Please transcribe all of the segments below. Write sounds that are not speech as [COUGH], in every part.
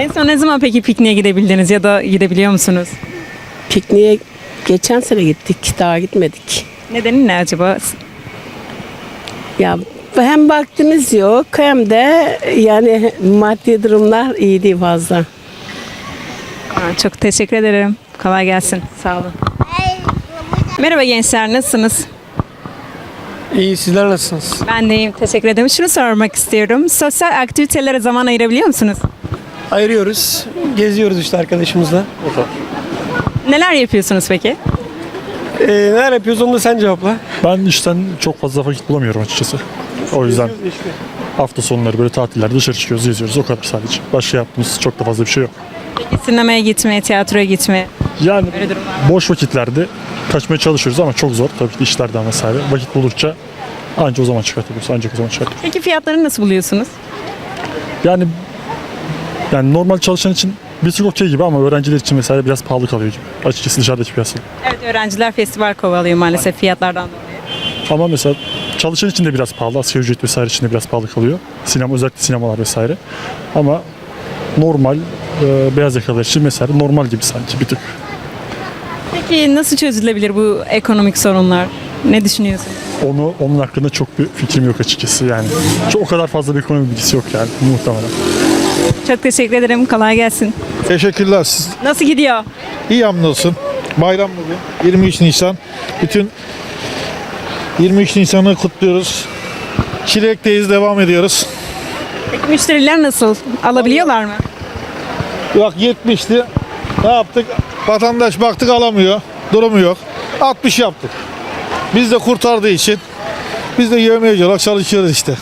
En son ne zaman peki pikniğe gidebildiniz ya da gidebiliyor musunuz? Pikniğe geçen sene gittik, daha gitmedik. Nedeni ne acaba? Ya hem vaktimiz yok hem de yani maddi durumlar iyi değil fazla. Aa, Çok teşekkür ederim. Kolay gelsin. Sağ olun. Merhaba gençler nasılsınız? İyi sizler nasılsınız? Ben de iyiyim. Teşekkür ederim. Şunu sormak istiyorum. Sosyal aktivitelere zaman ayırabiliyor musunuz? Ayırıyoruz. Geziyoruz işte arkadaşımızla. Neler yapıyorsunuz peki? Ee, neler yapıyoruz onu da sen cevapla. Ben işten çok fazla vakit bulamıyorum açıkçası. O yüzden hafta sonları böyle tatillerde dışarı çıkıyoruz, geziyoruz. O kadar sadece. Başka yaptığımız çok da fazla bir şey yok. Peki sinemaya gitme, tiyatroya gitme. Yani durumlar boş vakitlerde kaçmaya çalışıyoruz ama çok zor. Tabii ki de işlerden vesaire. Vakit buldukça anca o zaman çıkartabiliyoruz. Ancak o zaman çıkartıyoruz. Peki fiyatları nasıl buluyorsunuz? Yani yani normal çalışan için bir tık okey gibi ama öğrenciler için mesela biraz pahalı kalıyor gibi. Açıkçası dışarıdaki piyasa. Evet öğrenciler festival kovalıyor maalesef fiyatlardan dolayı. Ama mesela çalışan için de biraz pahalı. Asgari ücret vesaire için de biraz pahalı kalıyor. Sinema özellikle sinemalar vesaire. Ama normal e, beyaz yakalılar için mesela normal gibi sanki bir tık. Peki nasıl çözülebilir bu ekonomik sorunlar? Ne düşünüyorsunuz? Onu onun hakkında çok bir fikrim yok açıkçası yani. Çok o kadar fazla bir ekonomi bilgisi yok yani muhtemelen. Çok teşekkür ederim. Kolay gelsin. Teşekkürler. Siz Nasıl gidiyor? iyi hamdolsun. Bayram bugün. 23 Nisan. Bütün 23 Nisan'ı kutluyoruz. Çilek'teyiz, devam ediyoruz. Peki müşteriler nasıl? Alabiliyorlar mı? Bak 70'ti. Ne yaptık? Vatandaş baktık alamıyor. Durumu yok. 60 yaptık. Biz de kurtardığı için biz de yövmeyeci olarak çalışıyoruz işte.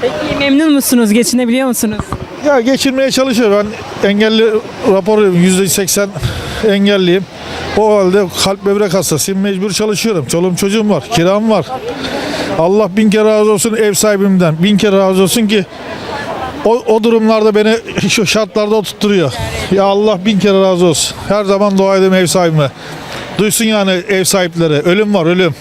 Peki memnun musunuz? Geçinebiliyor musunuz? Ya geçirmeye çalışıyor. Ben engelli raporuyum. %80 engelliyim. O halde kalp böbrek hastasıyım. Mecbur çalışıyorum. Çoluğum çocuğum var. Kiram var. Allah bin kere razı olsun ev sahibimden. Bin kere razı olsun ki o, o durumlarda beni [LAUGHS] şu şartlarda oturtturuyor. Ya Allah bin kere razı olsun. Her zaman dua edeyim ev sahibime. Duysun yani ev sahipleri. Ölüm var ölüm.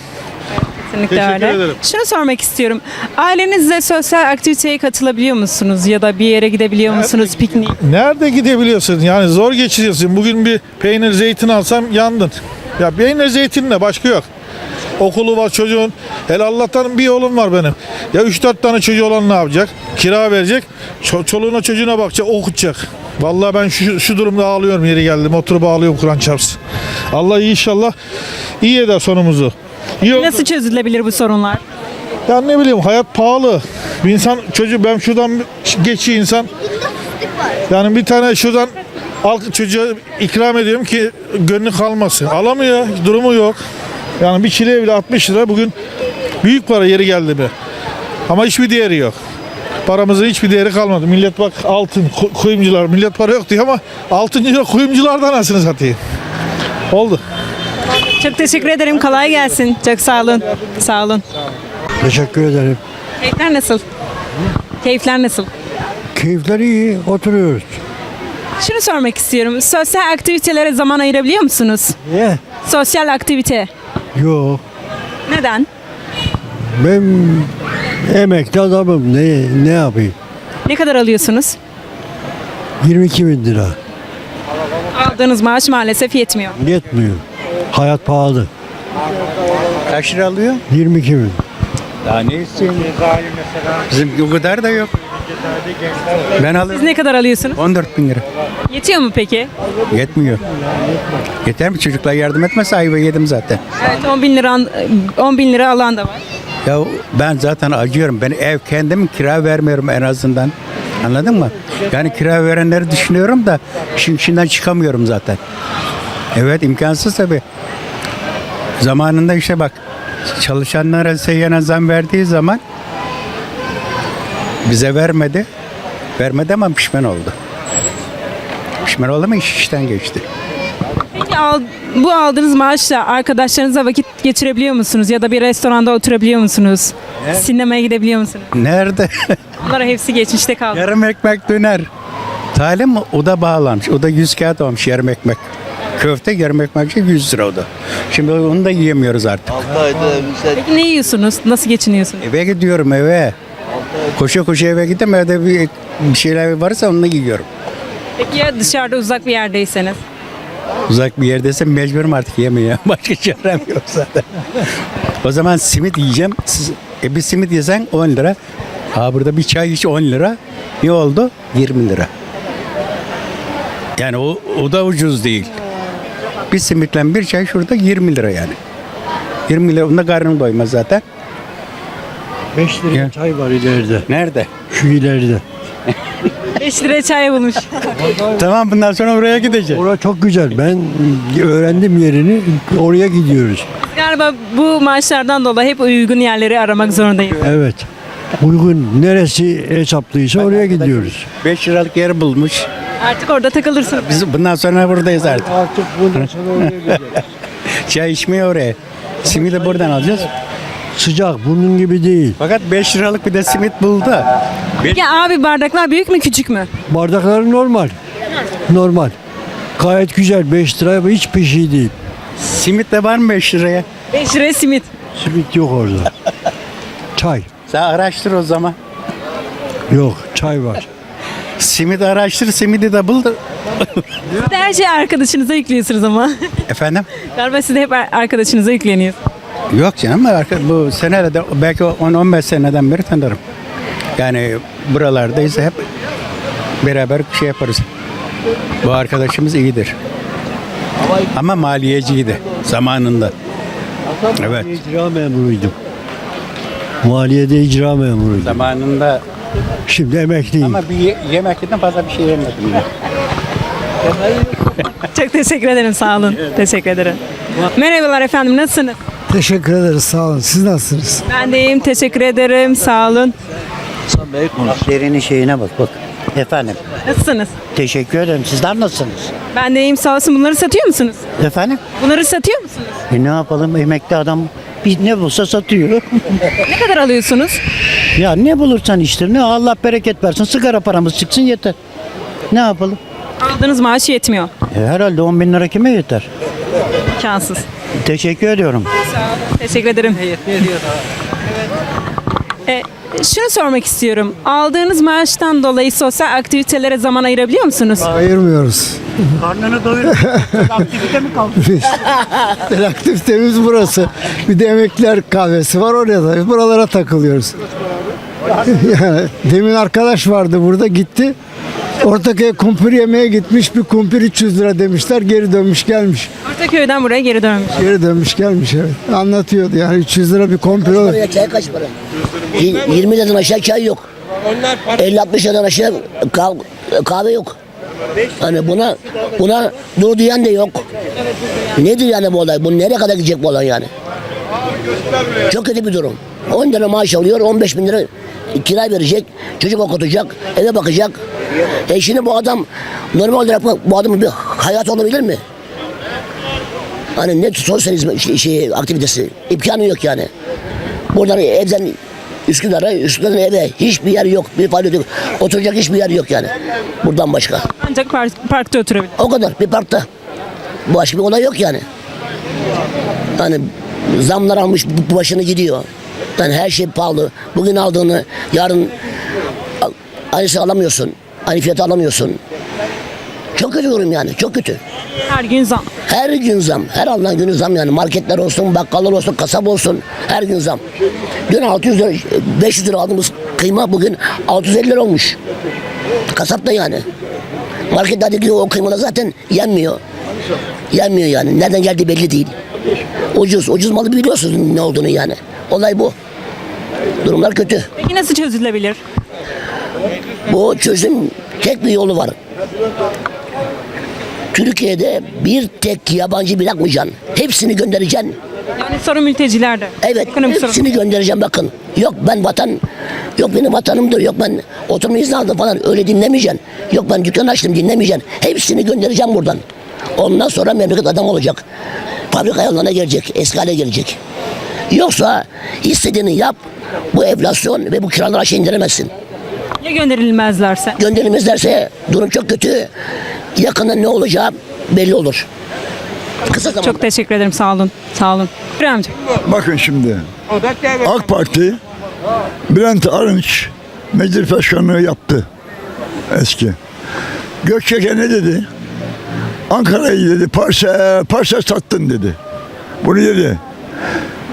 Kesinlikle Teşekkür öyle. ederim. Şunu sormak istiyorum. Ailenizle sosyal aktiviteye katılabiliyor musunuz? Ya da bir yere gidebiliyor musunuz? Piknik. Nerede gidebiliyorsun? Yani zor geçiriyorsun. Bugün bir peynir zeytin alsam yandın. Ya peynir zeytinle başka yok. Okulu var çocuğun. Hele Allah'tan bir oğlum var benim. Ya 3-4 tane çocuğu olan ne yapacak? Kira verecek. Ço- çoluğuna çocuğuna bakacak, okutacak. Vallahi ben şu, şu durumda ağlıyorum yeri geldim. Oturup ağlıyorum Kur'an çarpsın. Allah inşallah iyi eder sonumuzu. Oldu. Nasıl çözülebilir bu sorunlar? Ya ne bileyim hayat pahalı. Bir insan çocuğu ben şuradan geçiyor insan. Yani bir tane şuradan al çocuğa ikram ediyorum ki gönlü kalmasın. Alamıyor, durumu yok. Yani bir çileğe bile 60 lira bugün büyük para yeri geldi mi. Ama hiçbir değeri yok. Paramızın hiçbir değeri kalmadı. Millet bak altın, ku- kuyumcular, millet para yok diyor ama altıncı kuyumculardan anasını satayım. Oldu. Çok teşekkür ederim. Kolay gelsin. Çok sağ olun. Sağ olun. Teşekkür ederim. Keyifler nasıl? Keyifler nasıl? Keyifler iyi, oturuyoruz. Şunu sormak istiyorum. Sosyal aktivitelere zaman ayırabiliyor musunuz? Niye? Sosyal aktivite. Yok. Neden? Ben emekli adamım. Ne, ne yapayım? Ne kadar alıyorsunuz? 22 bin lira. Aldığınız maaş maalesef yetmiyor. Yetmiyor. Hayat pahalı. Kaç lira alıyor? 22 bin. Daha ne istiyorsun? Bizim o kadar da yok. Ben Siz alıyorum ne kadar alıyorsunuz? 14 bin lira. Yetiyor mu peki? Yetmiyor. Yeter mi? Çocuklar yardım etmezse ayva yedim zaten. Evet 10 bin lira 10 bin lira alan da var. Ya ben zaten acıyorum. Ben ev kendim kira vermiyorum en azından. Anladın mı? Yani kira verenleri düşünüyorum da şimdi içinden çıkamıyorum zaten. Evet imkansız tabii. Zamanında işte bak çalışanlara seyyanen zam verdiği zaman bize vermedi. Vermedi ama pişman oldu. Pişman oldu ama iş işten geçti. Peki al, bu aldığınız maaşla arkadaşlarınızla vakit geçirebiliyor musunuz? Ya da bir restoranda oturabiliyor musunuz? Sinemaya gidebiliyor musunuz? Nerede? Bunlara hepsi geçmişte kaldı. Yarım ekmek döner. Talim o da bağlanmış. O da 100 kağıt olmuş yarım ekmek. Köfte yarım ekmek 100 lira o da. Şimdi onu da yiyemiyoruz artık. Peki ne yiyorsunuz? Nasıl geçiniyorsunuz? Eve gidiyorum eve. Koşa koşa eve gittim evde bir, bir şeyler varsa onu da yiyorum. Peki ya dışarıda uzak bir yerdeyseniz? Uzak bir yerdeysem mecburum artık yemeye. [LAUGHS] Başka çarem yok zaten. o zaman simit yiyeceğim. Siz, e bir simit yesen 10 lira. Ha burada bir çay iç 10 lira. Ne oldu? 20 lira. Yani o, o da ucuz değil. Bir simitle bir çay şurada 20 lira yani. 20 lira. Onda karnım doymaz zaten. 5 liraya Ya. çay var ileride. Nerede? Şu ileride. 5 liraya çay bulmuş. Tamam bundan sonra oraya gideceğiz. Orası çok güzel. Ben öğrendim yerini. Oraya gidiyoruz. Galiba bu maaşlardan dolayı hep uygun yerleri aramak zorundayız. Evet. Uygun neresi hesaplıysa oraya gidiyoruz. 5 liralık yer bulmuş. Artık orada takılırsınız. Biz bundan sonra buradayız artık. Artık bundan sonra oraya [LAUGHS] gidiyoruz. Çay içmeye oraya. Simidi de buradan alacağız. Sıcak bunun gibi değil. Fakat 5 liralık bir de simit buldu. Peki abi bardaklar büyük mü küçük mü? Bardakları normal. Normal. Gayet güzel. 5 lira hiç bir şey değil. Simit de var mı 5 liraya? 5 liraya simit. Simit yok orada. [LAUGHS] Çay. Sen araştır o zaman. Yok çay var. Simit araştır, simidi de bul. da- Siz de her şeyi arkadaşınıza yüklüyorsunuz ama. Efendim? Galiba siz de hep arkadaşınıza yükleniyor. Yok canım arka- bu senelerde belki 10-15 seneden beri tanırım. Yani buralardayız hep beraber şey yaparız. Bu arkadaşımız iyidir. Ama maliyeciydi zamanında. Evet. İcra memuruydum. Maliyede icra memuruydum. Zamanında Şimdi emekliyim. ama bir ye- yemekten fazla bir şey yemedim. ben. Çok teşekkür ederim sağ olun. Teşekkür ederim. Merhabalar efendim nasılsınız? Teşekkür ederiz sağ olun. Siz nasılsınız? Ben de iyiyim teşekkür ederim sağ olun. Derinin şeyine bak bak. Efendim Nasılsınız? teşekkür ederim. Sizler nasılsınız? Ben de iyiyim sağ olsun. Bunları satıyor musunuz? Efendim? Bunları satıyor musunuz? E ne yapalım emekli adam bir ne bulsa satıyor. Ne kadar alıyorsunuz? ya ne bulursan işte ne Allah bereket versin sigara paramız çıksın yeter. Ne yapalım? Aldığınız maaş yetmiyor. E, herhalde 10 bin lira kime yeter? Kansız. Teşekkür ediyorum. Teşekkür ederim. E, şunu sormak istiyorum. Aldığınız maaştan dolayı sosyal aktivitelere zaman ayırabiliyor musunuz? Ayırmıyoruz. Karnını doyur. Aktivite mi kaldı? [LAUGHS] Bir aktivitemiz burası. Bir de emekliler kahvesi var oraya da. Buralara takılıyoruz. [LAUGHS] yani demin arkadaş vardı burada gitti. Ortaköy'e kumpir yemeye gitmiş. Bir kumpir 300 lira demişler. Geri dönmüş gelmiş. Ortaköy'den buraya geri dönmüş. Geri dönmüş gelmiş evet. Anlatıyordu yani 300 lira bir kumpir olur. Çay kaç para? 20 liradan aşağı çay yok. 50-60 liradan aşağı kah- kahve yok. Hani buna buna dur diyen de yok. Nedir yani bu olay? Bu nereye kadar gidecek bu olay yani? Çok kötü bir durum. 10 lira maaş alıyor, 15 bin lira kira verecek, çocuk okutacak, eve bakacak. E şimdi bu adam normal olarak bu- adamın bir hayat olabilir mi? Hani ne sosyalizm şey, şey, aktivitesi imkanı yok yani. Buradan evden Üsküdar'a, Üsküdar'dan eve hiçbir yer yok. Bir faaliyet yok. Oturacak hiçbir yer yok yani. Buradan başka. Ancak park- parkta oturabilir. O kadar bir parkta. Başka bir olay yok yani. Hani zamlar almış başını gidiyor. Yani her şey pahalı. Bugün aldığını yarın al- aynısı alamıyorsun. Aynı fiyatı alamıyorsun. Çok kötü durum yani. Çok kötü. Her gün zam. Her gün zam. Her alınan günü zam yani. Marketler olsun, bakkallar olsun, kasap olsun. Her gün zam. Dün 600 lira, 500 lira aldığımız kıyma bugün 650 lira olmuş. Kasap da yani. Marketlerdeki o kıymalar zaten yenmiyor. Yenmiyor yani. Nereden geldiği belli değil. Ucuz. Ucuz malı biliyorsunuz ne olduğunu yani. Olay bu. Durumlar kötü. Peki nasıl çözülebilir? Bu çözüm tek bir yolu var. Türkiye'de bir tek yabancı bırakmayacaksın. Hepsini göndereceksin. Yani sorun mültecilerde. Evet, Ekonomik sorun. hepsini göndereceğim bakın. Yok ben vatan, yok benim vatanımdır, yok ben oturma izni aldım falan öyle dinlemeyeceksin. Yok ben dükkan açtım dinlemeyeceksin. Hepsini göndereceğim buradan. Ondan sonra memleket adam olacak. Fabrika ayarlarına gelecek, eski hale gelecek. Yoksa istediğini yap, bu enflasyon ve bu kiraları aşağı indiremezsin. Ya gönderilmezlerse? Gönderilmezlerse durum çok kötü. Yakında ne olacağı belli olur. Kısa zamanda. Çok teşekkür ederim sağ olun. Sağ olun. Amca. Bakın şimdi. AK Parti Bülent Arınç meclis başkanlığı yaptı eski. Gökçek'e ne dedi? Ankara'yı dedi parça parça sattın dedi. Bunu dedi.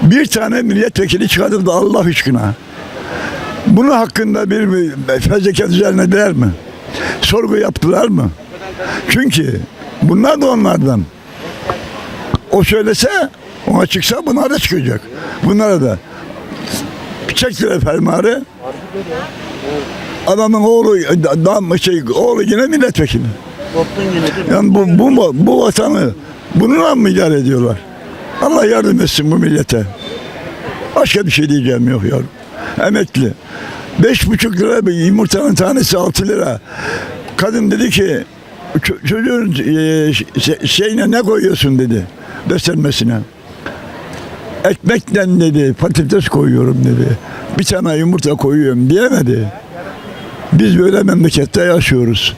Bir tane milletvekili çıkardı da Allah aşkına. Bunun hakkında bir bir fezleke düzenlediler mi? Sorgu yaptılar mı? Çünkü bunlar da onlardan. O söylese, ona çıksa bunlar da çıkacak. Bunlara da. Çektiler fermuarı. Adamın oğlu, dam, şey, oğlu yine milletvekili. Yani bu, bu, bu vatanı bununla mı idare ediyorlar? Allah yardım etsin bu millete. Başka bir şey diyeceğim yok yavrum. Emekli. Beş buçuk lira bir yumurtanın tanesi altı lira. Kadın dedi ki "Ço- çocuğun e, şey- şeyine ne koyuyorsun dedi. Beslenmesine. Ekmekten dedi patates koyuyorum dedi. Bir tane yumurta koyuyorum diyemedi. Biz böyle memlekette yaşıyoruz.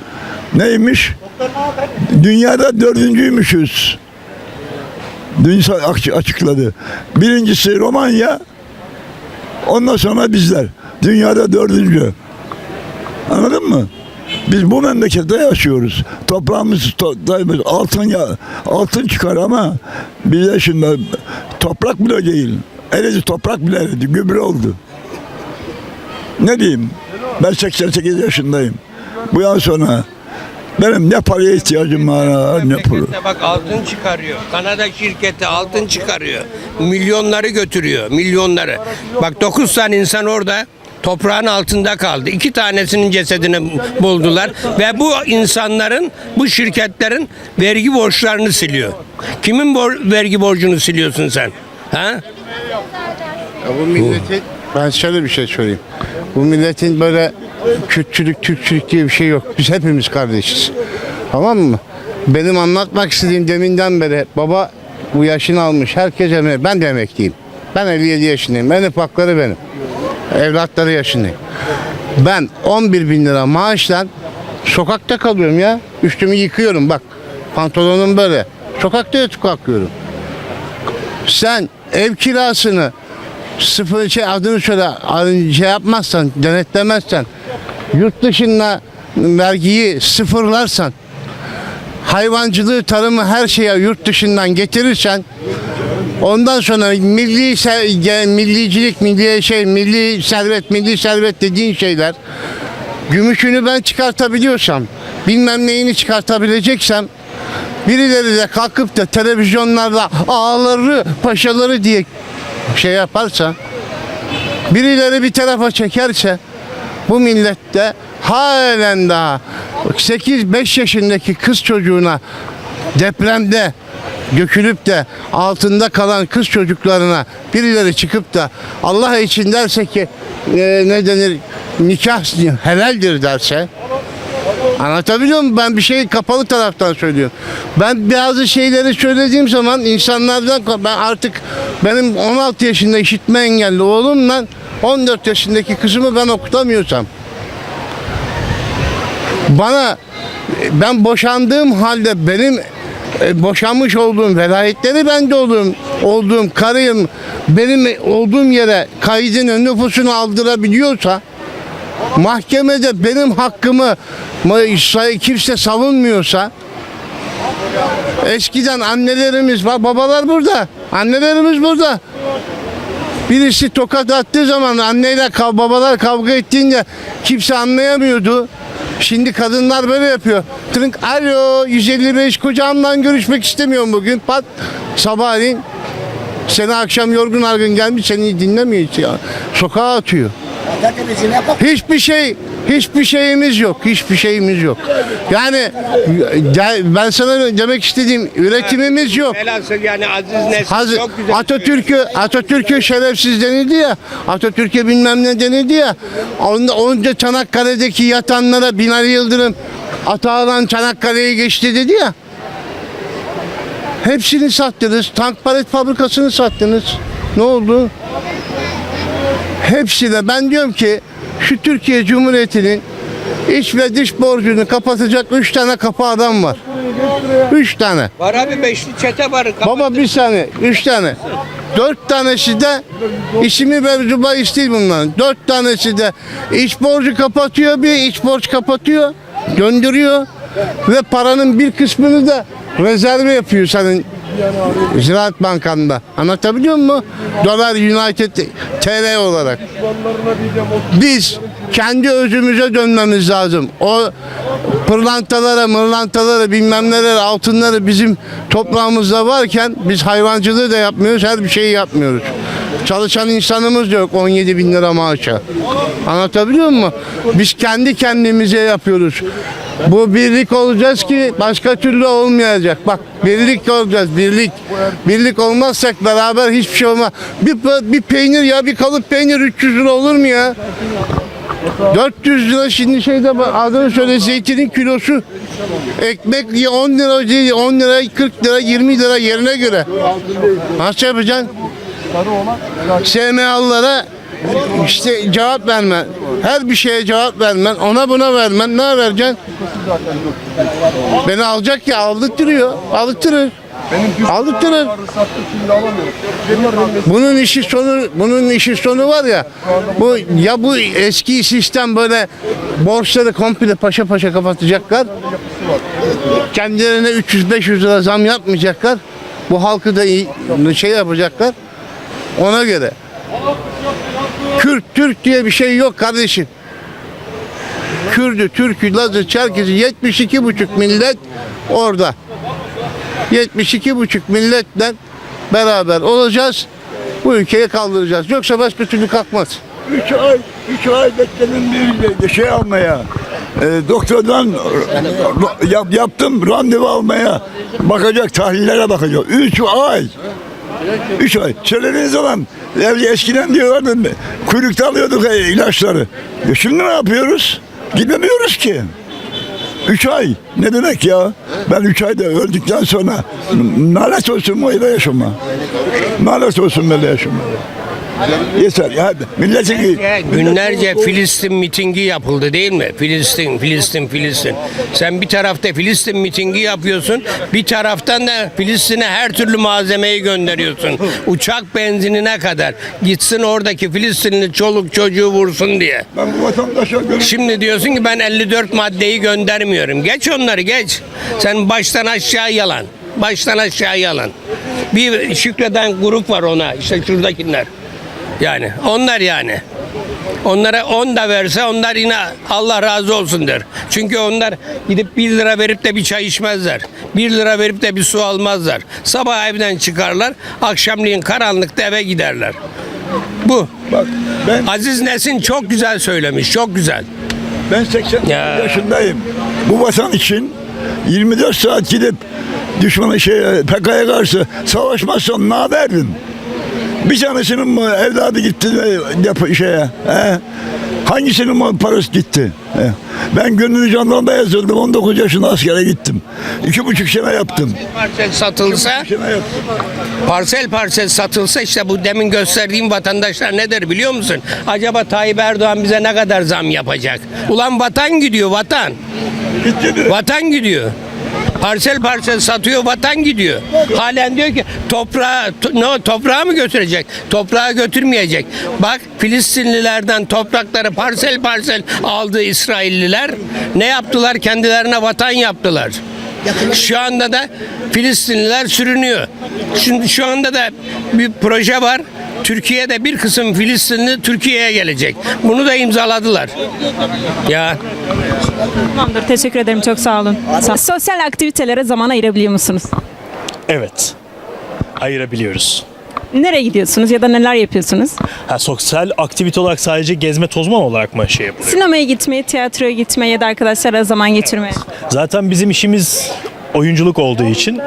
Neymiş? Dünyada dördüncüymüşüz. Aç- açıkladı. Birincisi Romanya, ondan sonra bizler. Dünyada dördüncü. Anladın mı? Biz bu memlekette yaşıyoruz. Toprağımız, to- altın ya, altın çıkar ama bize şimdi toprak bile değil. Eridi toprak bile eridi, gübre oldu. Ne diyeyim? Ben 88 yaşındayım. Bu yan sonra benim ne paraya ihtiyacım var, ne pulu. Bak altın çıkarıyor. Kanada şirketi altın çıkarıyor. Milyonları götürüyor. Milyonları. Bak 9 tane insan orada toprağın altında kaldı. İki tanesinin cesedini buldular ve bu insanların, bu şirketlerin vergi borçlarını siliyor. Kimin bor- vergi borcunu siliyorsun sen? Ha? Ya bu milletin ben şöyle bir şey söyleyeyim. Bu milletin böyle Kürtçülük, Türkçülük diye bir şey yok. Biz hepimiz kardeşiz. Tamam mı? Benim anlatmak istediğim deminden beri baba bu yaşını almış. Herkes emekli. Ben de emekliyim. Ben 57 yaşındayım. En ufakları benim. Evlatları yaşındayım. Ben 11 bin lira maaşla sokakta kalıyorum ya. Üstümü yıkıyorum bak. Pantolonum böyle. Sokakta yatıp kalkıyorum. Sen ev kirasını sıfır şey adını söyle. Şey yapmazsan denetlemezsen yurt dışında vergiyi sıfırlarsan hayvancılığı tarımı her şeye yurt dışından getirirsen ondan sonra milli millicilik milli şey milli servet milli servet dediğin şeyler gümüşünü ben çıkartabiliyorsam bilmem neyini çıkartabileceksem birileri de kalkıp da televizyonlarda ağaları paşaları diye şey yaparsa birileri bir tarafa çekerse bu millette halen daha 8-5 yaşındaki kız çocuğuna depremde dökülüp de altında kalan kız çocuklarına birileri çıkıp da Allah için derse ki e, ne denir nikah helaldir derse Anlatabiliyor muyum? Ben bir şey kapalı taraftan söylüyorum. Ben bazı şeyleri söylediğim zaman insanlardan ben artık benim 16 yaşında işitme engelli oğlumla 14 yaşındaki kızımı ben okutamıyorsam bana ben boşandığım halde benim e, boşanmış olduğum velayetleri bende olduğum olduğum karıyım benim olduğum yere kaydını nüfusunu aldırabiliyorsa mahkemede benim hakkımı kimse savunmuyorsa eskiden annelerimiz bak babalar burada annelerimiz burada birisi tokat attığı zaman anneyle kav- babalar kavga ettiğinde kimse anlayamıyordu Şimdi kadınlar böyle yapıyor. Tırınk alo 155 kocamdan görüşmek istemiyorum bugün. Pat sabahleyin seni akşam yorgun argın gelmiş seni dinlemiyor ya. Sokağa atıyor. Hiçbir şey hiçbir şeyimiz yok. Hiçbir şeyimiz yok. Yani ben sana demek istediğim üretimimiz yok. Velhasıl yani Aziz Nesin Hazır, çok güzel Atatürk'ü Atatürk'ü şerefsiz denildi ya. Atatürk'e bilmem ne denildi ya. Onda, onca Çanakkale'deki yatanlara Binali Yıldırım Ataağlan Çanakkale'ye geçti dedi ya. Hepsini sattınız. Tank palet fabrikasını sattınız. Ne oldu? Hepsi de ben diyorum ki şu Türkiye Cumhuriyeti'nin iç ve dış borcunu kapatacak üç tane kapı adam var. Üç tane. Var abi beşli çete var. Baba bir saniye, üç tane. Dört tanesi de ismi mevzu bahis değil bunların. Dört tanesi de iç borcu kapatıyor bir iç borç kapatıyor, döndürüyor. Ve paranın bir kısmını da rezerve yapıyor senin Ziraat Banka'nda. Anlatabiliyor muyum? Dolar United TL olarak. Biz kendi özümüze dönmemiz lazım. O pırlantalara, mırlantalara, bilmem neler, altınları bizim toprağımızda varken biz hayvancılığı da yapmıyoruz, her bir şeyi yapmıyoruz. Çalışan insanımız yok 17 bin lira maaşa. Anlatabiliyor muyum? Biz kendi kendimize yapıyoruz. Bu birlik olacağız ki başka türlü olmayacak. Bak birlik olacağız, birlik. Birlik olmazsak beraber hiçbir şey olmaz. Bir, bir peynir ya bir kalıp peynir 300 lira olur mu ya? 400 lira şimdi şeyde adını söyle zeytinin kilosu. Ekmek ya 10 lira değil 10 lira 40 lira 20 lira yerine göre. Nasıl yapacaksın? SMA'lılara işte cevap vermen. Her bir şeye cevap vermen. Ona buna vermen. Ne vereceksin? Beni alacak ya aldırtırıyor. Aldırtırır. Aldırtırır. Bunun işi sonu bunun işi sonu var ya. Bu ya bu eski sistem böyle borçları komple paşa paşa kapatacaklar. Kendilerine 300-500 lira zam yapmayacaklar. Bu halkı da iyi, şey yapacaklar. Ona göre. Kürt, Türk diye bir şey yok kardeşim. Kürdü, Türk'ü, Lazı, Çerkezi 72 buçuk millet orada. 72 buçuk milletle beraber olacağız. Bu ülkeyi kaldıracağız. Yoksa başka türlü kalkmaz. Üç ay, üç ay bekledim bir şey almaya. E, doktordan yap, yaptım randevu almaya. Bakacak tahlillere bakacak. Üç ay. Üç ay. Söylediğiniz zaman eskiden diyorlardı kuyrukta alıyorduk e, ilaçları. E şimdi ne yapıyoruz? Gidemiyoruz ki. Üç ay. Ne demek ya? Ben üç ayda öldükten sonra nalet olsun böyle yaşama. Nalet olsun böyle yaşama. Yeter ya. Milletin Günlerce Filistin mitingi yapıldı değil mi? Filistin, Filistin, Filistin. Sen bir tarafta Filistin mitingi yapıyorsun, bir taraftan da Filistin'e her türlü malzemeyi gönderiyorsun. Uçak benzinine kadar. Gitsin oradaki Filistinli çoluk çocuğu vursun diye. Ben bu vatandaşa göre Şimdi diyorsun ki ben 54 maddeyi göndermiyorum. Geç onları geç. Sen baştan aşağı yalan. Baştan aşağı yalan. Bir şükreden grup var ona. işte şuradakiler. Yani onlar yani. Onlara 10 da verse onlar yine Allah razı olsun der. Çünkü onlar gidip 1 lira verip de bir çay içmezler. 1 lira verip de bir su almazlar. Sabah evden çıkarlar, akşamleyin karanlıkta eve giderler. Bu. bak ben Aziz Nesin çok güzel söylemiş, çok güzel. ben 80 Ya. yaşındayım. Bu vatan için 24 saat gidip düşmanı şey PKK'ya karşı savaşmazsan ne yapardın? Bir tanesinin mi evladı gitti de yap şeye. He? Hangisinin mi parası gitti? He? Ben gönüllü jandarma yazıldım. 19 yaşında askere gittim. İki buçuk sene yaptım. Parsel satılsa, sene yaptım. parsel parsel satılsa işte bu demin gösterdiğim vatandaşlar ne der biliyor musun? Acaba Tayyip Erdoğan bize ne kadar zam yapacak? Ulan vatan gidiyor vatan. De. Vatan gidiyor. Parsel parsel satıyor vatan gidiyor. Halen diyor ki toprağı to- ne o, toprağı mı götürecek? Toprağı götürmeyecek. Bak Filistinlilerden toprakları parsel parsel aldı İsrailliler. Ne yaptılar? Kendilerine vatan yaptılar. Şu anda da Filistinliler sürünüyor. Şimdi şu anda da bir proje var. Türkiye'de bir kısım Filistinli Türkiye'ye gelecek. Bunu da imzaladılar. Ya Tamamdır. Teşekkür ederim. Çok sağ olun. Sosyal aktivitelere zaman ayırabiliyor musunuz? Evet. Ayırabiliyoruz. Nereye gidiyorsunuz ya da neler yapıyorsunuz? Ha, sosyal aktivite olarak sadece gezme tozma olarak mı şey yapılıyor? Sinemaya gitmeye, tiyatroya gitmeye ya da arkadaşlarla zaman geçirmeye. Zaten bizim işimiz oyunculuk olduğu için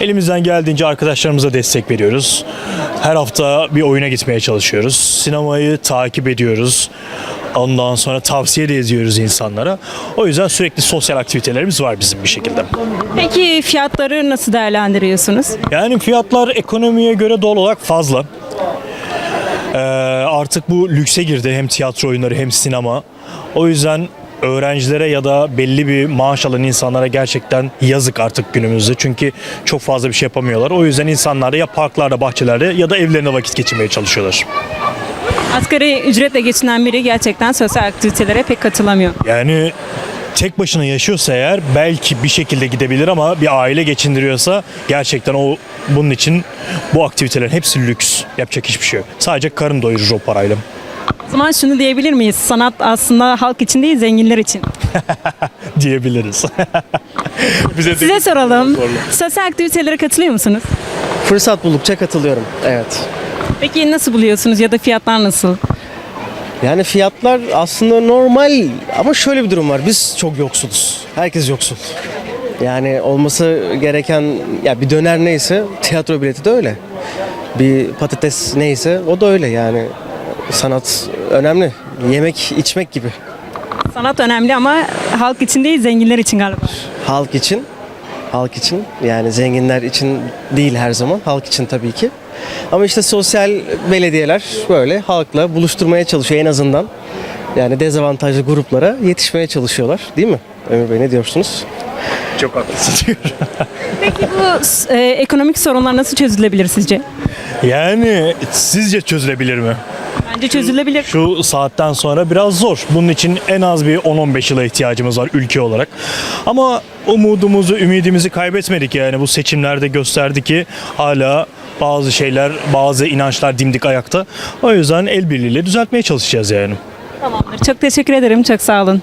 elimizden geldiğince arkadaşlarımıza destek veriyoruz. Her hafta bir oyuna gitmeye çalışıyoruz. Sinemayı takip ediyoruz. Ondan sonra tavsiye de ediyoruz insanlara. O yüzden sürekli sosyal aktivitelerimiz var bizim bir şekilde. Peki fiyatları nasıl değerlendiriyorsunuz? Yani fiyatlar ekonomiye göre doğal olarak fazla. Ee, artık bu lükse girdi hem tiyatro oyunları hem sinema. O yüzden öğrencilere ya da belli bir maaş alan insanlara gerçekten yazık artık günümüzde. Çünkü çok fazla bir şey yapamıyorlar. O yüzden insanlar ya parklarda, bahçelerde ya da evlerinde vakit geçirmeye çalışıyorlar. Asgari ücretle geçinen biri gerçekten sosyal aktivitelere pek katılamıyor. Yani tek başına yaşıyorsa eğer belki bir şekilde gidebilir ama bir aile geçindiriyorsa gerçekten o bunun için bu aktivitelerin hepsi lüks. Yapacak hiçbir şey yok. Sadece karın doyurur o parayla. O zaman şunu diyebilir miyiz? Sanat aslında halk için değil zenginler için. [LAUGHS] diyebiliriz. [LAUGHS] Bize Size soralım. Sosyal aktivitelere katılıyor musunuz? Fırsat buldukça katılıyorum. Evet. Peki nasıl buluyorsunuz ya da fiyatlar nasıl? Yani fiyatlar aslında normal ama şöyle bir durum var. Biz çok yoksuluz. Herkes yoksul. Yani olması gereken ya bir döner neyse tiyatro bileti de öyle. Bir patates neyse o da öyle yani. Sanat önemli. Yemek içmek gibi. Sanat önemli ama halk için değil zenginler için galiba. Halk için halk için yani zenginler için değil her zaman halk için tabii ki. Ama işte sosyal belediyeler böyle halkla buluşturmaya çalışıyor en azından. Yani dezavantajlı gruplara yetişmeye çalışıyorlar değil mi? Ömür Bey ne diyorsunuz? Çok haklısın [LAUGHS] diyorum. Peki bu e, ekonomik sorunlar nasıl çözülebilir sizce? Yani sizce çözülebilir mi? Bence çözülebilir. Şu saatten sonra biraz zor. Bunun için en az bir 10-15 yıla ihtiyacımız var ülke olarak. Ama umudumuzu, ümidimizi kaybetmedik yani. Bu seçimlerde gösterdi ki hala bazı şeyler, bazı inançlar dimdik ayakta. O yüzden el birliğiyle düzeltmeye çalışacağız yani. Tamamdır. Çok teşekkür ederim. Çok sağ olun.